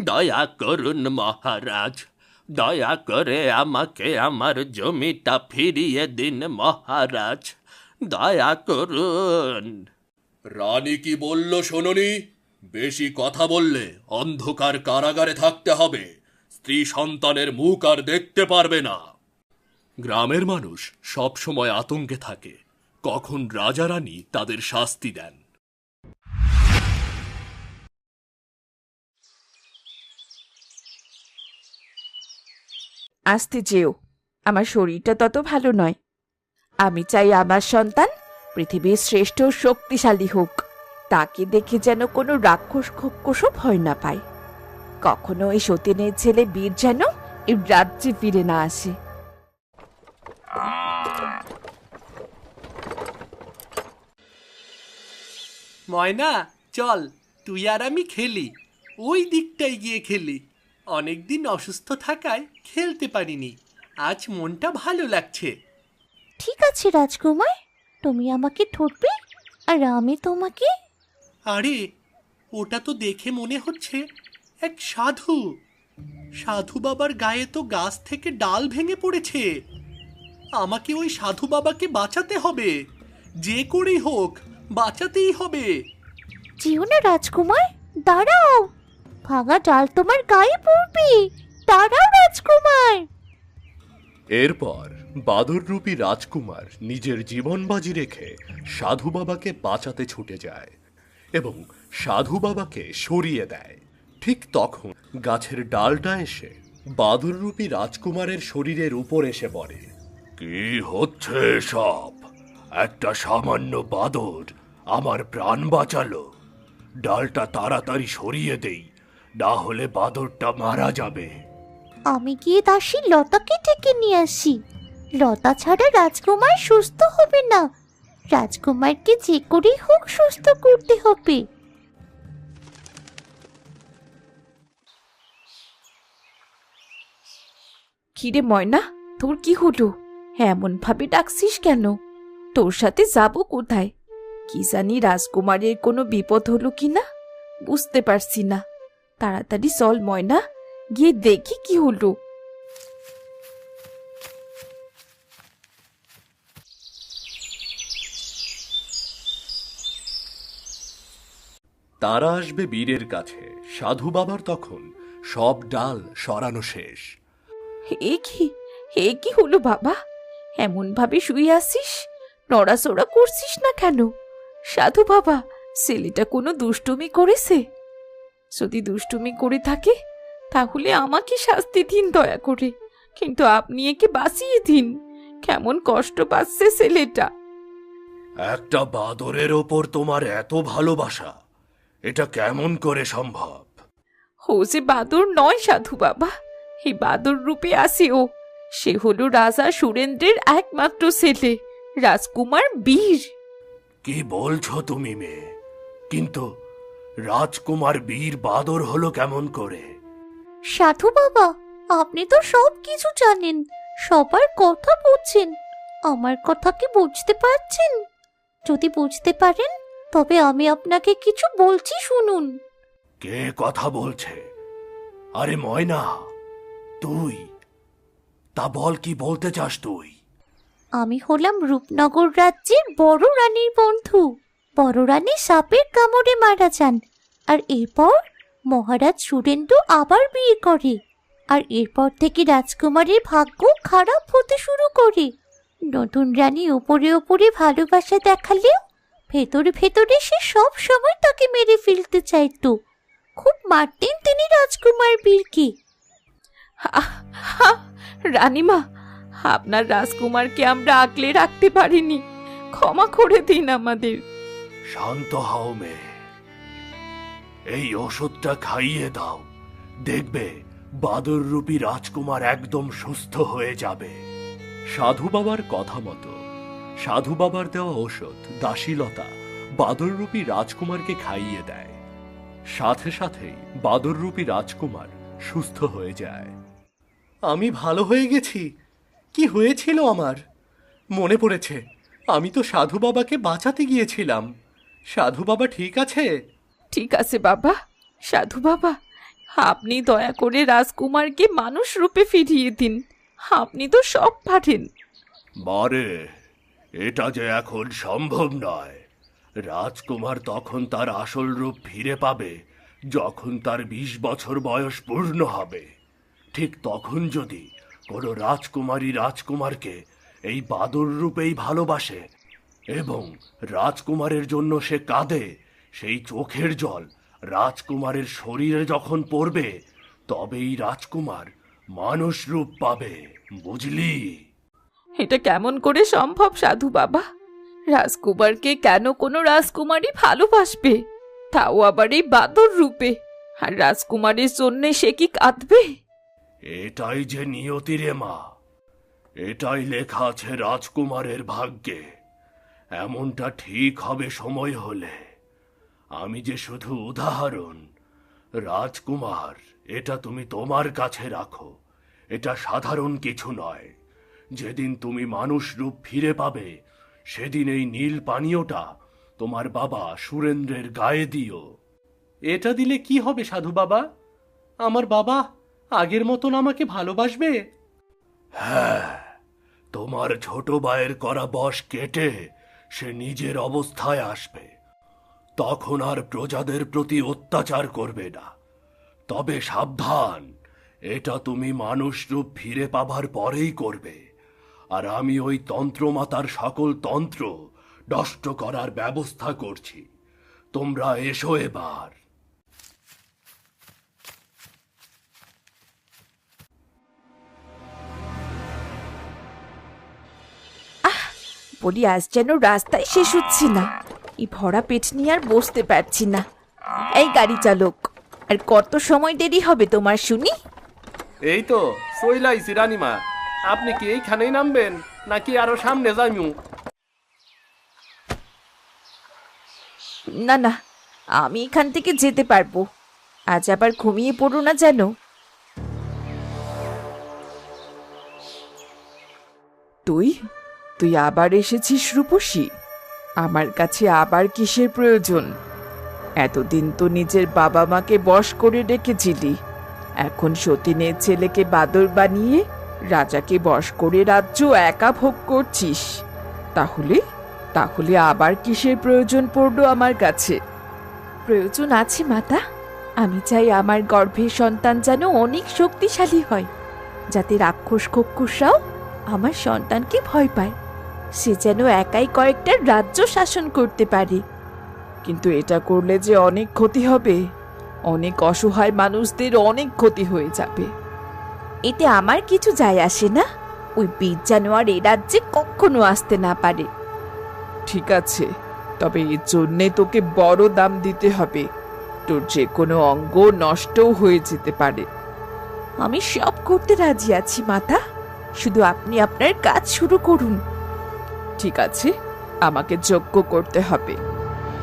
দয়া করুন মহারাজ দয়া করে আমাকে আমার জমিটা ফিরিয়ে দিন মহারাজ দয়া করুন রানী কি বলল শোনি বেশি কথা বললে অন্ধকার কারাগারে থাকতে হবে, স্ত্রী সন্তানের মুখ আর দেখতে পারবে না। গ্রামের মানুষ সব সময় আতঙ্কে থাকে, কখন রাজা রানী তাদের শাস্তি দেন। আসতে যেও। আমার শরীরটা তত ভালো নয়। আমি চাই আমার সন্তান পৃথিবীর শ্রেষ্ঠ শক্তিশালী হোক। তাকে দেখে যেন কোনো রাক্ষস খোকসও ভয় না পায়। কখনো এই সতীনের ছেলে বীর যেন এই রাজ্যে ফিরে না আসে। ময়না, চল, তুই আর আমি খেলি। ওই দিকটায় গিয়ে খেলি। অনেকদিন অসুস্থ থাকায় খেলতে পারিনি। আজ মনটা ভালো লাগছে। ঠিক আছে রাজকুমার তুমি আমাকে ধরবে আর আমি তোমাকে? আরে ওটা তো দেখে মনে হচ্ছে এক সাধু। সাধু বাবার গায়ে তো গাছ থেকে ডাল ভেঙে পড়েছে। আমাকে ওই সাধু বাবাকে বাঁচাতে হবে। যে করেই হোক বাঁচাতেই হবে। যেও না রাজকুমার দাঁড়াও। ভাঙা ডাল তোমার গায়ে পড়বে। দাঁড়াও রাজকুমার। এরপর বাদররূপী রাজকুমার নিজের জীবন বাজি রেখে সাধু বাবাকে বাঁচাতে ছুটে যায় এবং সাধু বাবাকে সরিয়ে দেয়। ঠিক তখন গাছের ডালটা এসে বাদররূপী রাজকুমারের শরীরের উপর এসে পড়ে। কি হচ্ছে সব একটা সামান্য বাদর আমার প্রাণ বাঁচালো। ডালটা তাড়াতাড়ি সরিয়ে দেই না হলে বাদরটা মারা যাবে। আমি গিয়ে দাসী লতাকে ডেকে নিয়ে আসি। লতা ছাড়া রাজকুমার সুস্থ হবে না। রাজকুমারকে যে করেই হোক সুস্থ করতে হবে। কিরে ময়না, তোর কি হলো? এমন ভাবে ডাকছিস কেন? তোর সাথে যাব কোথায়? কি জানি রাজকুমারের কোনো বিপদ হলো কি না বুঝতে পারছি না। তাড়াতাড়ি চল ময়না। গিয়ে দেখি কি হলো। তারা আসবে বীরের কাছে। সাধু বাবার তখন সব ডাল সরানো শেষ। হে কি? হে কি হলো বাবা? এমন ভাবে শুয়ে আসিস নড়াচড়া করছিস না কেন? সাধু বাবা ছেলেটা কোনো দুষ্টুমি করেছে? যদি দুষ্টুমি করে থাকে তাহলে আমাকে শাস্তি দিন দয়া করে। কিন্তু আপনি একে বাঁচিয়ে দিন। কেমন কষ্ট পাচ্ছে ছেলেটা। একটা বাদরের ওপর তোমার এত ভালোবাসা এটা কেমন করে সম্ভব? ও যে বাদর নয় সাধু বাবা এই বাদর রূপে আসে ও। সে হলো রাজা সুরেন্দ্রের একমাত্র ছেলে রাজকুমার বীর। কি বলছো তুমি মেয়ে? কিন্তু রাজকুমার বীর বাদর হলো কেমন করে? সাধু বাবা আপনি তো সব কিছু জানেন সবার কথা বুঝছেন। আমার কথা কি বুঝতে পারছেন? যদি বুঝতে পারেন তবে আমি আপনাকে কিছু বলছি শুনুন। কে কথা বলছে? আরে ময়না তুই? তা বল কি বলতে চাস তুই? আমি হলাম রূপনগর রাজ্যের বড় রানীর বন্ধু। বড় রানী সাপের কামড়ে মারা যান আর এরপর মহারাজ সুরেন্দ্র আবার বিয়ে করে। আর এরপর থেকে রাজকুমারের ভাগ্য খারাপ হতে শুরু করে। নতুন রানী ওপরে ওপরে ভালোবাসা দেখালেও ভেতরে ভেতরে সে সব সময় তাকে মেরে ফেলতে চাইতো। খুব মারতেন তিনি রাজকুমার বীরকে। রানীমা আপনার রাজকুমারকে আমরা আগলে রাখতে পারিনি। ক্ষমা করে দিন আমাদের। শান্ত হও মেয়ে। এই ওষুধটা খাইয়ে দাও। দেখবে বাদররূপী রাজকুমার একদম সুস্থ হয়ে যাবে। সাধু বাবার কথা মতো সাধু বাবার দেওয়া ওষুধ দাসীলতা বাদররূপী রাজকুমারকে খাইয়ে দেয়। সাথে সাথেই বাদররূপী রাজকুমার সুস্থ হয়ে যায়। আমি ভালো হয়ে গেছি? কি হয়েছিল আমার? মনে পড়েছে আমি তো সাধু বাবাকে বাঁচাতে গিয়েছিলাম। সাধু বাবা ঠিক আছে? ঠিক আছে, বাবা। সাধু বাবা, আপনি দয়া করে রাজকুমারকে মানুষ রূপে ফিরিয়ে দিন। আপনি তো সব পারেন। মারে এটা যে এখন সম্ভব নয়। রাজকুমার তখন তার আসল রূপ ফিরে পাবে যখন তার বিশ বছর বয়স পূর্ণ হবে। ঠিক তখন যদি কোনো রাজকুমারী রাজকুমারকে এই বাদর রূপেই ভালোবাসে এবং রাজকুমারের জন্য সে কাঁদে সেই চোখের জল রাজকুমারের শরীরে যখন পড়বে তবেই রাজকুমার মানুষ রূপ পাবে বুঝলি? এটা কেমন করে সম্ভব সাধু বাবা? রাজকুমারকে কেন কোনো রাজকুমারী ভালোবাসবে? তাও আবার এই বাদর রূপে। আর রাজকুমারের জন্যে সে কি কাঁদবে? এটাই যে নিয়তি রে মা। এটাই লেখা আছে রাজকুমারের ভাগ্যে। এমনটা ঠিক হবে সময় হলে। আমি যে শুধু উদাহরণ রাজকুমার এটা তুমি তোমার কাছে রাখো। এটা সাধারণ কিছু নয়। যেদিন তুমি মানুষ রূপ ফিরে পাবে সেদিন এই নীল পানীয়টা তোমার বাবা সুরেন্দ্রের গায়ে দিও। এটা দিলে কি হবে সাধু বাবা? আমার বাবা আগের মতন আমাকে ভালোবাসবে? হ্যাঁ তোমার ছোট ভাইয়ের করা বশ কেটে সে নিজের অবস্থায় আসবে। তখন আর প্রজাদের প্রতি অত্যাচার করবে না। তবে সাবধান, এটা তুমি মানুষ রূপ ফিরে পাবার পরেই করবে। আর আমি ওই তন্ত্রমাতার সকল তন্ত্র নষ্ট করার ব্যবস্থা করছি। তোমরা এসো এবার। বলি, আজ যেন রাস্তায় শেষ হচ্ছে না। এই ভরা পেট নিয়ে আর বসতে পারছি না। এই গাড়ি চালক আর কত সময় দেরি হবে তোমার শুনি? এই তো সইলাইছি রানিমা। আপনি কি এইখানেই নামবেন নাকি আরও সামনে যাইমু? না না আমি এখান থেকে যেতে পারব। আজ আবার ঘুমিয়ে পড়ো না যেন তুই? তুই আবার এসেছিস রূপসী? আমার কাছে আবার কিসের প্রয়োজন? এতদিন তো নিজের বাবা মাকে বশ করে রেখেছিলি এখন সতীনের ছেলেকে বাদর বানিয়ে রাজাকে বশ করে রাজ্য একা ভোগ করছিস। তাহলে তাহলে আবার কিসের প্রয়োজন পড়ল আমার কাছে? প্রয়োজন আছে, মাতা। আমি চাই আমার গর্ভের সন্তান যেন অনেক শক্তিশালী হয়, যাতে রাক্ষস কক্ষসরাও আমার সন্তানকে ভয় পায়। সে যেন একাই কয়েকটা রাজ্য শাসন করতে পারে। কিন্তু এটা করলে যে অনেক ক্ষতি হবে, অনেক অসহায় মানুষদের অনেক ক্ষতি হয়ে যাবে। এতে আমার কিছু যায় আসে না। ওই বীর জানোয়ার এ রাজ্যে কখনো আসতে না পারে। ঠিক আছে, তবে এর জন্যে তোকে বড় দাম দিতে হবে। তোর যে কোনো অঙ্গ নষ্টও হয়ে যেতে পারে। আমি সব করতে রাজি আছি, মাতা। শুধু আপনি আপনার কাজ শুরু করুন। ঠিক আছে, আমাকে যজ্ঞ করতে হবে।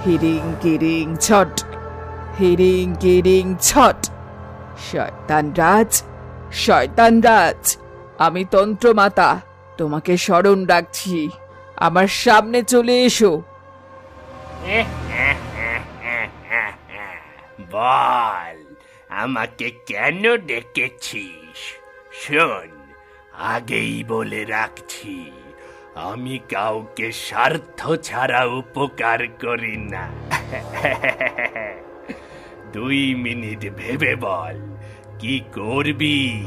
হিরিং কিরিং ছট, হিরিং কিরিং ছট। শয়তান রাজ শয়তান রাজ, আমি তন্ত্রমাতা, তোমাকে স্মরণ রাখছি, আমার সামনে চলে এসো। বল, আমাকে কেন ডেকেছিস? শোন, আগেই বলে রাখছি। আমি কাউকে স্বার্থ ছাড়া উপকার করি না। দুই মিনিট ভেবে বল, কি করবি?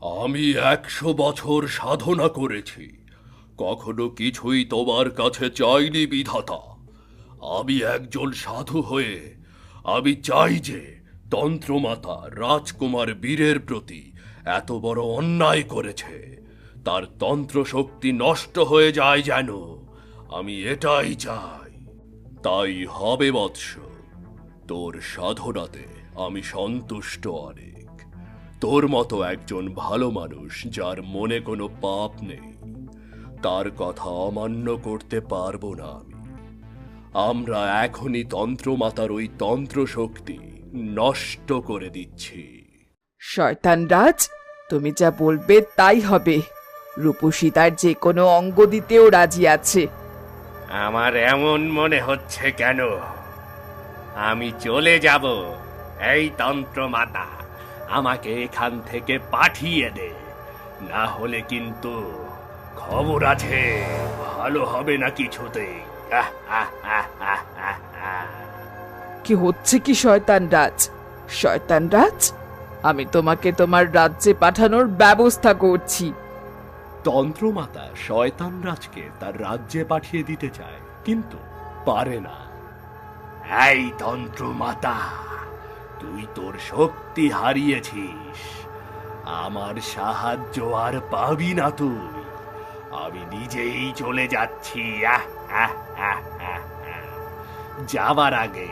আমি একশো বছর সাধনা করেছি। কখনো কিছুই তোমার কাছে চাইনি, বিধাতা। আমি একজন সাধু হয়ে, আমি চাই যে তন্ত্রমাতা রাজকুমার বীরের প্রতি এত বড় অন্যায় করেছে। তার তন্ত্র শক্তি নষ্ট হয়ে যায় যেন। আমি এটাই চাই। তাই হবে বৎস। তোর সাধনাতে আমি সন্তুষ্ট অনেক। তোর মতো একজন ভালো মানুষ যার মনে কোনো পাপ নেই, তার কথা অমান্য করতে পারব না আমি। আমরা এখনই তন্ত্রমাতার ওই তন্ত্র শক্তি নষ্ট করে দিচ্ছি। শয়তান রাজ, তুমি যা বলবে তাই হবে। রূপসী তার যে কোনো অঙ্গ দিতেও রাজি আছে। আমার এমন মনে হচ্ছে কেন? আমি চলে যাব। এই তন্ত্র মাতা আমাকে এখান থেকে পাঠিয়ে দে। না হলে কিন্তু খবর আছে ভালো হবে না কিছুতেই আহ। কি হচ্ছে কি শয়তান রাজ? শয়তান রাজ আমি তোমাকে তোমার রাজ্যে পাঠানোর ব্যবস্থা করছি। তন্ত্রমাতা শয়তান রাজকে তার রাজ্যে পাঠিয়ে দিতে চায় কিন্তু পারে না এই তন্ত্রমাতা তুই তোর শক্তি হারিয়েছিস আমার সাহায্য আর পাবি না তুই আমি নিজেই চলে যাচ্ছি। যাবার আগে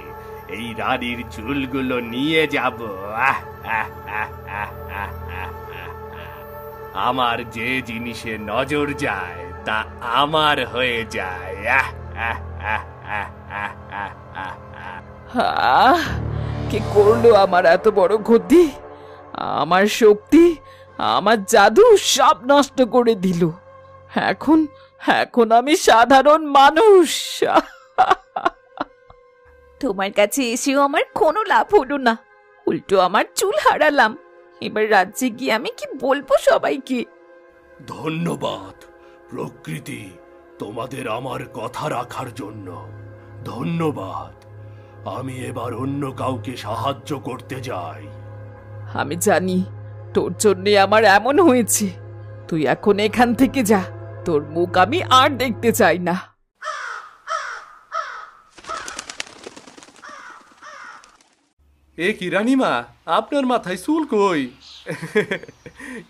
এই রানীর চুলগুলো নিয়ে যাব আহ, আহ। আমার যে জিনিসে নজর যায় তা আমার হয়ে যায়। কি করল আমার এত বড় ক্ষতি আমার শক্তি আমার জাদু সব নষ্ট করে দিল। এখন এখন আমি সাধারণ মানুষ। তোমার কাছে এসেও আমার কোনো লাভ হলো না। উল্টো আমার চুল হারালাম। এবার রাজ্যে গিয়ে আমি কি বলব সবাইকে? ধন্যবাদ প্রকৃতি তোমাদের আমার কথা রাখার জন্য। ধন্যবাদ আমি এবার অন্য কাউকে সাহায্য করতে যাই। আমি জানি তোর জন্যে আমার এমন হয়েছে। তুই এখন এখান থেকে যা তোর মুখ আমি আর দেখতে চাই না। এ কি রানীমা আপনার মাথায় চুল কই?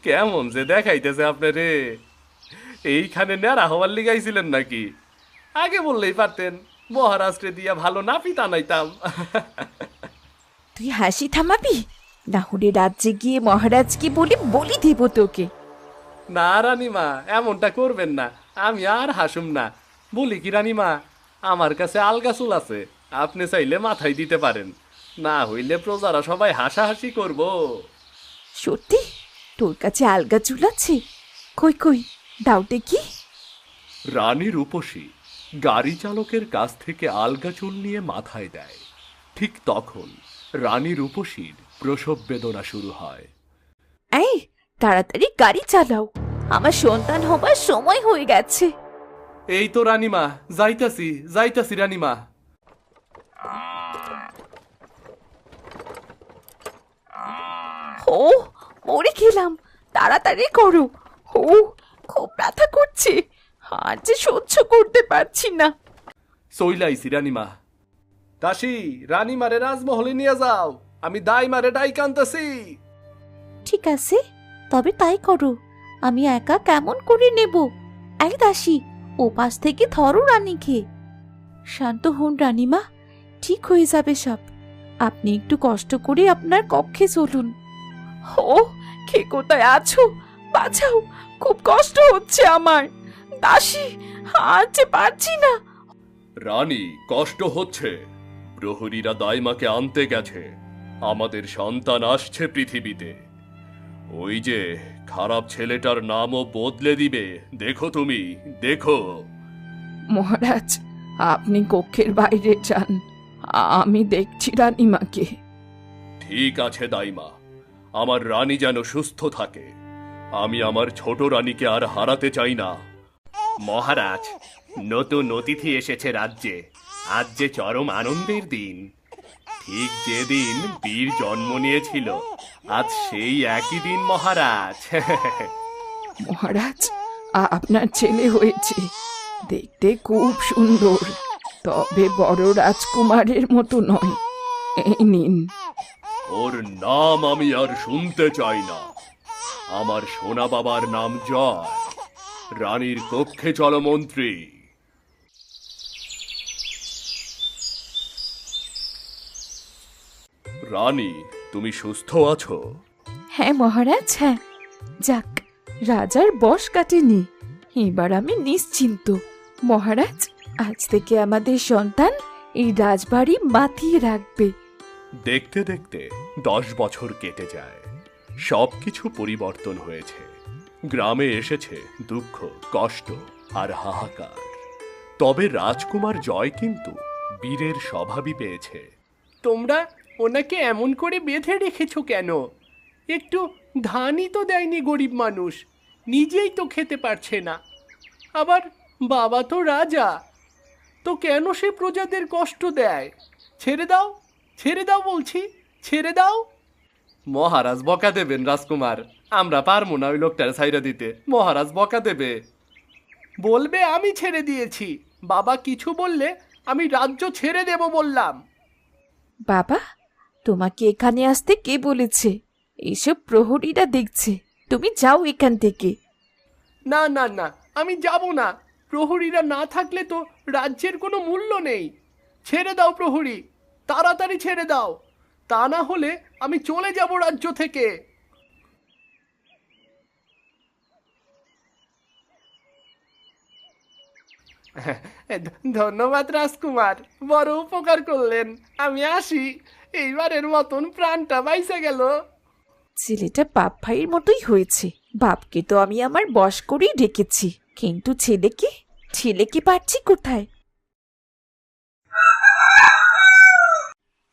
কেমন যে দেখাইতেছে আপনারে। এইখানে নেড়া হওয়ার লিগাইছিলেন নাকি? আগে বললেই পারতেন মহারাষ্ট্রে দিয়া ভালো নাপিত আনাইতাম। তুই হাসি থামাবি? না হলে রাজ্যে গিয়ে মহারাজকে বলে বলি দেব তোকে। না রানীমা এমনটা করবেন না। আমি আর হাসুম না। বলি কি রানীমা আমার কাছে আলগা চুল আছে। আপনি চাইলে মাথায় দিতে পারেন। না হইলে প্রজারা সবাই হাসাহাসি করব। সত্যি? তোর কাছে আলগা চুল আছে? কই কই দাউটে কি রানী রূপসী গাড়ি চালকের কাছ থেকে আলগা চুল নিয়ে মাথায় দেয়। ঠিক তখন রানী রূপসীর প্রসব বেদনা শুরু হয়। এই তাড়াতাড়ি গাড়ি চালাও। আমার সন্তান হবার সময় হয়ে গেছে। এই তো রানীমা যাইতাছি যাইতাছি রানীমা। ও মরে গেলাম। তাড়াতাড়ি করো। ও খুব ব্যথা করছে। আর যে সহ্য করতে পারছি না। চইলাইছি রানীমা। দাসী রানীমারে রাজমহলে নিয়ে যাও। আমি দাই মারে ডাই কান্তাছি ঠিক আছে তবে তাই করো। আমি একা কেমন করে নেব? এই দাসী ও পাশ থেকে ধরো রানীকে। শান্ত হন রানীমা ঠিক হয়ে যাবে সব। আপনি একটু কষ্ট করে আপনার কক্ষে চলুন। ও কে কোথায় আছো? বাঁচাও খুব কষ্ট হচ্ছে আমার। দাসী আর যে পারছি না। রানী কষ্ট হচ্ছে। প্রহরীরা দাইমাকে আনতে গেছে। আমাদের সন্তান আসছে পৃথিবীতে। ওই যে খারাপ ছেলেটার নামও বদলে দিবে। দেখো তুমি দেখো। মহারাজ আপনি কক্ষের বাইরে যান। আমি দেখছি রানীমাকে। ঠিক আছে দাইমা। আমার রানী যেন সুস্থ থাকে। আমি আমার ছোট রানীকে আর হারাতে চাই না। মহারাজ, নতুন অতিথি এসেছে রাজ্যে। আজ যে চরম আনন্দের দিন। ঠিক যেদিন বীর জন্ম নিয়েছিল, আজ সেই একই দিন, মহারাজ। মহারাজ আপনার ছেলে হয়েছে। দেখতে খুব সুন্দর। তবে বড় রাজকুমারের মতো নয়। এই নিন। ওর নাম আমি আর শুনতে চাই না। আমার সোনা বাবার নাম জয়। রানীর কক্ষে চলো, মন্ত্রী। রানী, তুমি সুস্থ আছো? হ্যাঁ মহারাজ হ্যাঁ। যাক, রাজার বশ কাটেনি। এবার আমি নিশ্চিন্ত। মহারাজ, আজ থেকে আমাদের সন্তান এই রাজবাড়ি মাতিয়ে রাখবে। দেখতে দেখতে দশ বছর কেটে যায়। সবকিছু পরিবর্তন হয়েছে। গ্রামে এসেছে দুঃখ, কষ্ট আর হাহাকার। তবে রাজকুমার জয় কিন্তু বীরের স্বভাবই পেয়েছে। তোমরা ওনাকে এমন করে বেঁধে রেখেছো কেন? একটু ধানই তো দেয়নি গরিব মানুষ, নিজেই তো খেতে পারছে না। আবার বাবা তো রাজা, তো কেন সে প্রজাদের কষ্ট দেয়? ছেড়ে দাও। ছেড়ে দাও বলছি ছেড়ে দাও। মহারাজ বকা দেবেন রাজকুমার। আমরা পারব না ওই লোকটার সাইরা দিতে। মহারাজ বকা দেবে। বলবে আমি ছেড়ে দিয়েছি। বাবা কিছু বললে আমি রাজ্য ছেড়ে দেব বললাম। বাবা তোমাকে এখানে আসতে কে বলেছে? এইসব প্রহরীরা দেখছে। তুমি যাও এখান থেকে। না না না আমি যাব না। প্রহরীরা না থাকলে তো রাজ্যের কোনো মূল্য নেই। ছেড়ে দাও প্রহরী। তাড়াতাড়ি ছেড়ে দাও। তা না হলে আমি চলে যাব রাজ্য থেকে। ধন্যবাদ রাজকুমার বড় উপকার করলেন। আমি আসি। এইবারের মতন প্রাণটা বাইসে গেল। ছেলেটা বাপ ভাইয়ের মতোই হয়েছে। বাপকে তো আমি আমার বশ করেই রেখেছি কিন্তু ছেলেকে? ছেলেকে পাচ্ছি কোথায়?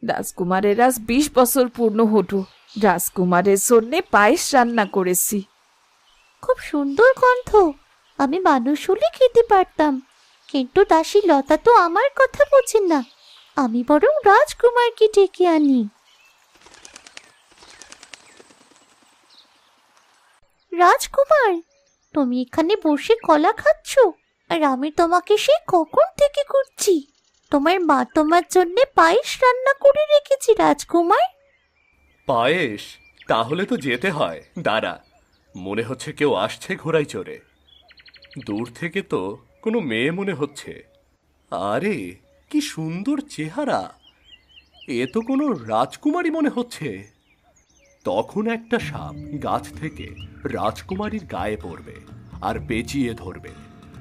রাজকুমারের আজ বিশ বছর পূর্ণ হলো। রাজকুমারের জন্যে পায়েস রান্না করেছি। খুব সুন্দর গন্ধ। আমি মানুষ হলে খেতে পারতাম। কিন্তু দাসী লতা তো আমার কথা বোঝেন না। আমি বরং রাজকুমারকে ডেকে আনি। রাজকুমার, তুমি এখানে বসে কলা খাচ্ছ, আর আমি তোমাকে সে কখন থেকে করছি তোমার মা তোমার জন্য পায়েস রান্না করে রেখেছি, রাজকুমার। পায়েস? তাহলে তো যেতে হয়। দাঁড়া, মনে হচ্ছে কেউ আসছে ঘোড়ায় চড়ে। দূর থেকে তো কোনো মেয়ে মনে হচ্ছে। আরে, কি সুন্দর চেহারা। এ তো কোনো রাজকুমারী মনে হচ্ছে। তখন একটা সাপ গাছ থেকে রাজকুমারীর গায়ে পড়বে আর পেঁচিয়ে ধরবে।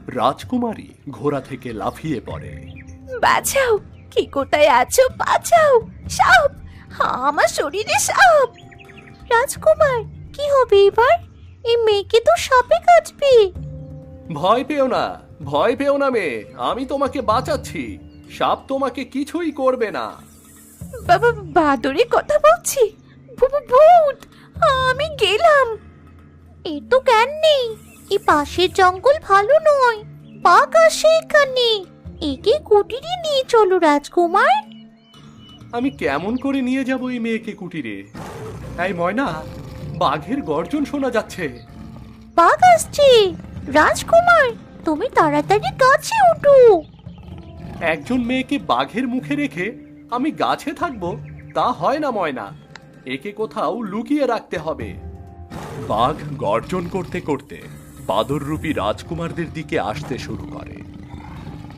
রাজকুমারী ঘোড়া থেকে লাফিয়ে পড়ে। বাঁচাও কি কোথায় আছো? বাঁচাও। সাপ আমার শরীরে সাপ। রাজকুমার কি হবে এবার? এই মেয়েকে তো সাপে কাটবে। ভয় পেও না ভয় পেও না মেয়ে আমি তোমাকে বাঁচাচ্ছি। সাপ তোমাকে কিছুই করবে না। বাবা বাদরে কথা বলছি। ভূত আমি গেলাম। এ তো জ্ঞান নেই এই পাশের জঙ্গল ভালো নয় বাঘ আসে এখানে। একে কুটিরে নিয়ে চলো রাজকুমার। আমি কেমন করে নিয়ে যাব এই মেয়েকে কুটিরে? এই ময়না বাঘের গর্জন শোনা যাচ্ছে। বাঘ আসছে। রাজকুমার তুমি তাড়াতাড়ি গাছে উঠো। একজন মেয়েকে বাঘের মুখে রেখে আমি গাছে থাকব তা হয় না ময়না। একে কোথাও লুকিয়ে রাখতে হবে। বাঘ গর্জন করতে করতে বাদররূপী রাজকুমারদের দিকে আসতে শুরু করে।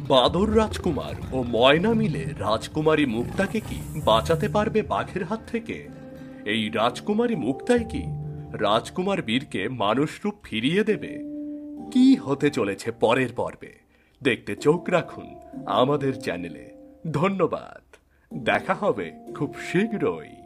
বাদর রাজকুমার ও ময়না মিলে রাজকুমারী মুক্তাকে কি বাঁচাতে পারবে বাঘের হাত থেকে? এই রাজকুমারী মুক্তাই কি রাজকুমার বীরকে মানুষরূপ ফিরিয়ে দেবে? কি হতে চলেছে পরের পর্বে? দেখতে চোখ রাখুন আমাদের চ্যানেলে। ধন্যবাদ। দেখা হবে খুব শীঘ্রই।